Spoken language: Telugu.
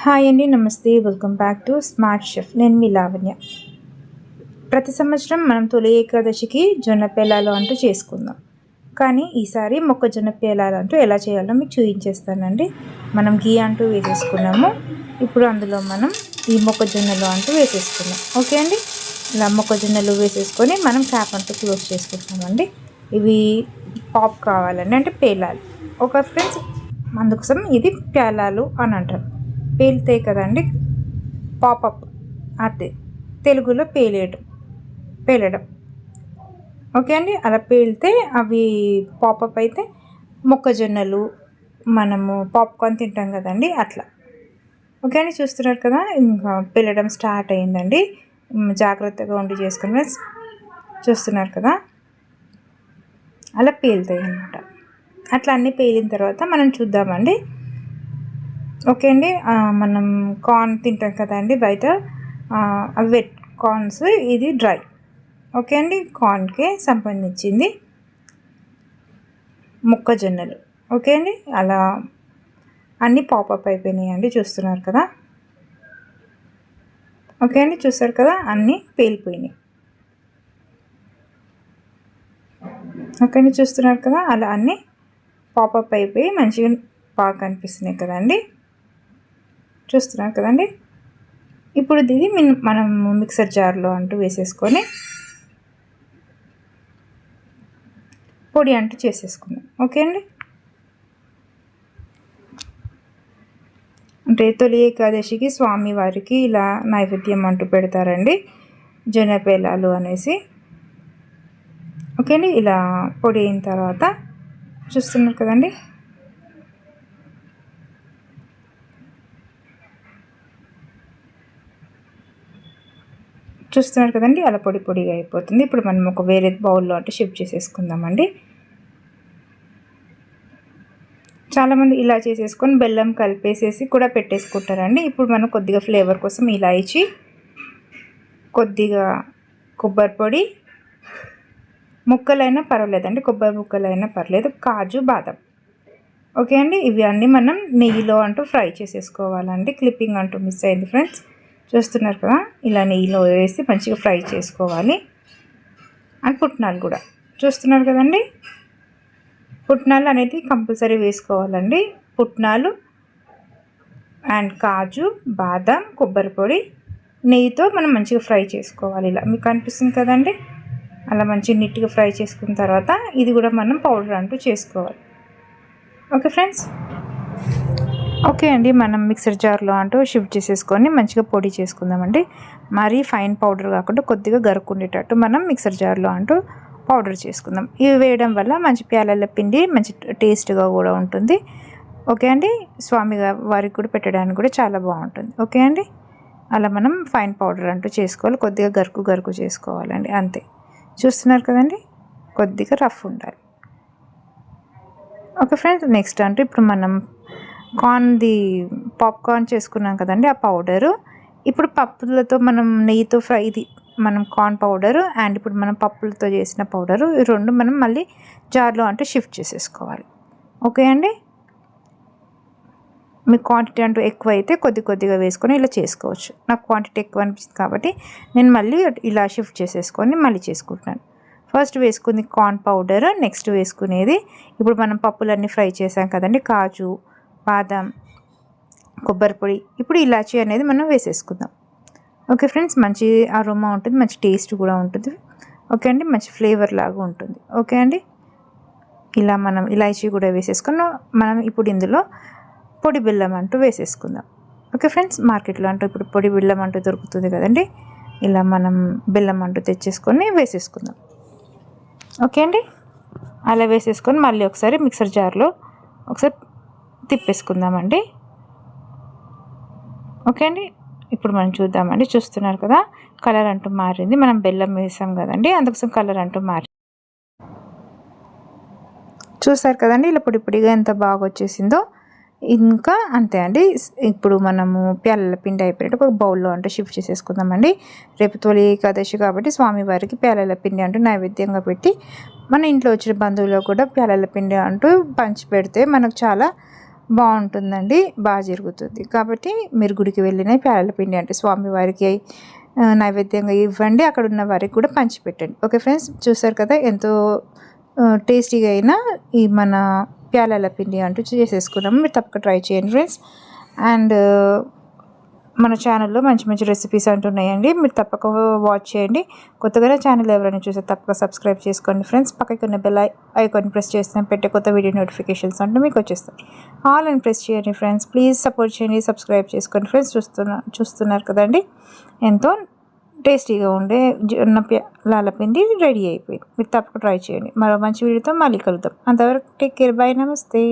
హాయ్ అండి నమస్తే. Welcome back to smart chef. నేను మీ లావణ్య. ప్రతి సంవత్సరం మనం తొలి ఏకాదశికి జొన్న పేలాలు అంటూ చేసుకుందాం. కానీ ఈసారి మొక్కజొన్న పేలాలు అంటూ ఎలా చేయాలో మీకు చూపించేస్తానండి. మనం గీ అంటూ వేసేసుకున్నాము. ఇప్పుడు అందులో మనం ఈ మొక్కజొన్నలు అంటూ వేసేసుకున్నాం ఓకే అండి? ఇలా మొక్కజొన్నలు వేసేసుకొని మనం క్యాప్ అంటూ క్లోజ్ చేసుకుంటామండి. ఇవి పాప్ కావాలండి అంటే పేలాలు. ఒక ఫ్రెండ్స్ అందుకోసం ఇది పేలాలు అని అంటారు. పేలుతాయి కదండి? పాపప్ అదే. తెలుగులో పేలేయడం పేలడం. ఓకే అండి? అలా పేలితే అవి పాపప్ అయితే మొక్కజొన్నలు మనము పాప్కార్న్ తింటాం కదండి? అట్లా. ఓకే అండి? చూస్తున్నారు కదా? ఇంకా పేలడం స్టార్ట్ అయిందండి. జాగ్రత్తగా ఉండి చేసుకుని చూస్తున్నారు కదా? అలా పేలుతాయి అన్నమాట. అట్లా అన్నీ పేలిన తర్వాత మనం చూద్దామండి. ఓకే అండి. మనం కార్న్ తింటాం కదండి బయట. అవి వెట్ కార్న్స్ ఇది డ్రై. ఓకే అండి. కార్న్కి సంబంధించింది మొక్కజొన్నలు. ఓకే అండి. అలా అన్నీ పాపప్ అయిపోయినాయి అండి చూస్తున్నారు కదా. ఓకే అండి. చూస్తారు కదా అన్నీ పేలిపోయినాయి. ఓకే అండి. చూస్తున్నారు కదా అలా అన్నీ పాపప్ అయిపోయి మంచిగా బాగా కనిపిస్తున్నాయి కదండి చూస్తున్నారు కదండి. ఇప్పుడు ఇది మిన్- మనం మిక్సర్ జార్లో అంటూ వేసేసుకొని పొడి అంటూ చేసేసుకుందాం. ఓకే అండి? అంటే తొలి ఏకాదశికి స్వామి వారికి ఇలా నైవేద్యం అంటూ పెడతారండి. జనపేలాలు అనేసి. ఓకే అండి? ఇలా పొడి అయిన తర్వాత చూస్తున్నారు కదండి? చూస్తున్నారు కదండి అలా పొడి పొడిగా అయిపోతుంది. ఇప్పుడు మనం ఒక వేరే బౌల్లో అంటే షిఫ్ట్ చేసేసుకుందామండి. చాలామంది ఇలా చేసేసుకొని బెల్లం కలిపేసేసి కూడా పెట్టేసుకుంటారండి. ఇప్పుడు మనం కొద్దిగా ఫ్లేవర్ కోసం ఇలాయచి కొద్దిగా కొబ్బరి పొడి ముక్కలైనా పర్వాలేదండి కొబ్బరి ముక్కలైనా పర్లేదు కాజు బాదం. ఓకే అండి ఇవి అన్నీ మనం నెయ్యిలో అంటూ ఫ్రై చేసేసుకోవాలండి. క్లిప్పింగ్ అంటూ మిస్ అయింది ఫ్రెండ్స్. చూస్తున్నారు కదా? ఇలా నెయ్యిలో వేసి మంచిగా ఫ్రై చేసుకోవాలి. అండ్ పుట్నాలు కూడా. చూస్తున్నారు కదండి? పుట్నాలు అనేది కంపల్సరీ వేసుకోవాలండి. పుట్నాలు అండ్ కాజు బాదం కొబ్బరి పొడి నెయ్యితో మనం మంచిగా ఫ్రై చేసుకోవాలి. ఇలా మీకు అనిపిస్తుంది కదండి? అలా మంచిగా నీట్గా ఫ్రై చేసుకున్న తర్వాత ఇది కూడా మనం పౌడర్ అంటూ చేసుకోవాలి. Okay friends? ఓకే అండి మనం మిక్సర్ జార్లో అంటూ షిఫ్ట్ చేసేసుకొని మంచిగా పొడి చేసుకుందామండి. మరీ ఫైన్ పౌడర్ కాకుండా కొద్దిగా గరుకుండేటట్టు మనం మిక్సర్ జార్లో అంటూ పౌడర్ చేసుకుందాం. ఇవి వేయడం వల్ల మంచి ప్యాలెల పిండి మంచి టేస్ట్గా కూడా ఉంటుంది. ఓకే అండి స్వామి వారికి కూడా పెట్టడానికి కూడా చాలా బాగుంటుంది. ఓకే అండి అలా మనం ఫైన్ పౌడర్ అంటూ చేసుకోవాలి. కొద్దిగా గరుకు గరుకు చేసుకోవాలండి అంతే. చూస్తున్నారు కదండి కొద్దిగా రఫ్ ఉండాలి. ఓకే ఫ్రెండ్స్ నెక్స్ట్ అంటూ ఇప్పుడు మనం కార్న్ది పాప్కార్న్ చేసుకున్నాం కదండి ఆ పౌడరు. ఇప్పుడు పప్పులతో మనం నెయ్యితో ఫ్రై ఇది మనం కార్న్ పౌడరు అండ్ ఇప్పుడు మనం పప్పులతో చేసిన పౌడరు ఈ రెండు మనం మళ్ళీ జార్లో అంటే షిఫ్ట్ చేసేసుకోవాలి. ఓకే అండి? మీ క్వాంటిటీ అంటూ ఎక్కువ అయితే కొద్ది కొద్దిగా వేసుకొని ఇలా చేసుకోవచ్చు. నాకు క్వాంటిటీ ఎక్కువ అనిపిస్తుంది కాబట్టి నేను మళ్ళీ ఇలా షిఫ్ట్ చేసేసుకొని మళ్ళీ చేసుకుంటున్నాను. ఫస్ట్ వేసుకుంది కార్న్ పౌడర్ నెక్స్ట్ వేసుకునేది. ఇప్పుడు మనం పప్పులన్నీ ఫ్రై చేసాం కదండి కాజు బాదం కొబ్బరి పొడి ఇప్పుడు ఇలాచీ అనేది మనం వేసేసుకుందాం. ఓకే ఫ్రెండ్స్ మంచి అరోమా ఉంటుంది మంచి టేస్ట్ కూడా ఉంటుంది. ఓకే అండి మంచి ఫ్లేవర్ లాగా ఉంటుంది. ఓకే అండి ఇలా మనం ఇలాచీ కూడా వేసేసుకుని మనం ఇప్పుడు ఇందులో పొడి బెల్లం అంటూ వేసేసుకుందాం. ఓకే ఫ్రెండ్స్ మార్కెట్లో అంటూ ఇప్పుడు పొడి బెల్లం అంటూ దొరుకుతుంది కదండి ఇలా మనం బెల్లం అంటూ తెచ్చేసుకొని వేసేసుకుందాం. ఓకే అండి అలా వేసేసుకొని మళ్ళీ ఒకసారి మిక్సర్ జార్లో ఒకసారి తిప్పేసుకుందామండి. ఓకే అండి. ఇప్పుడు మనం చూద్దామండి. చూస్తున్నారు కదా కలర్ అంటూ మారింది. మనం బెల్లం వేసాం కదండి అందుకోసం కలర్ అంటూ మారి చూసారు కదండి ఇలా పొడి పొడిగా ఎంత బాగా వచ్చేసిందో. ఇంకా అంతే అండి. ఇప్పుడు మనము ప్యాలల పిండి అయిపోయినట్టు ఒక బౌల్లో అంటే షిఫ్ట్ చేసేసుకుందామండి. రేపు తొలి ఏకాదశి కాబట్టి స్వామివారికి ప్యాలల పిండి అంటూ నైవేద్యంగా పెట్టి మన ఇంట్లో వచ్చిన బంధువులు కూడా ప్యాలల పిండి అంటూ పంచి పెడితే మనకు చాలా బాగుంటుందండి బాగా జరుగుతుంది. కాబట్టి మీరు గుడికి వెళ్ళిన ప్యాలల పిండి అంటే స్వామివారికి నైవేద్యంగా ఇవ్వండి అక్కడ ఉన్న వారికి కూడా పంచిపెట్టండి. ఓకే ఫ్రెండ్స్ చూసారు కదా ఎంతో టేస్టీగా అయినా ఈ మన ప్యాలల పిండి అంటూ చేసేసుకున్నాము. మీరు తప్పక ట్రై చేయండి ఫ్రెండ్స్. అండ్ మన ఛానల్లో మంచి మంచి రెసిపీస్ అంటున్నాయండి మీరు తప్పక వాచ్ చేయండి. కొత్తగా ఛానల్ ఎవరైనా చూస్తే తప్పక సబ్స్క్రైబ్ చేసుకోండి ఫ్రెండ్స్ పక్కకి ఉన్న బెల్ ఐకాన్ ప్రెస్ చేస్తే పెట్టే కొత్త వీడియో నోటిఫికేషన్స్ అంటూ మీకు వచ్చేస్తాయి. ఆల్ అని ప్రెస్ చేయండి ఫ్రెండ్స్ ప్లీజ్ సపోర్ట్ చేయండి. సబ్స్క్రైబ్ చేసుకోండి ఫ్రెండ్స్ చూస్తున్నా చూస్తున్నారు కదండి. ఎంతో టేస్టీగా ఉండే జొన్న లాలపిండి రెడీ అయిపోయింది. మీరు తప్పక ట్రై చేయండి. మరో మంచి వీడియోతో మళ్ళీ కలుద్దాం. అంతవరకు టేక్ కేర్ బై నమస్తే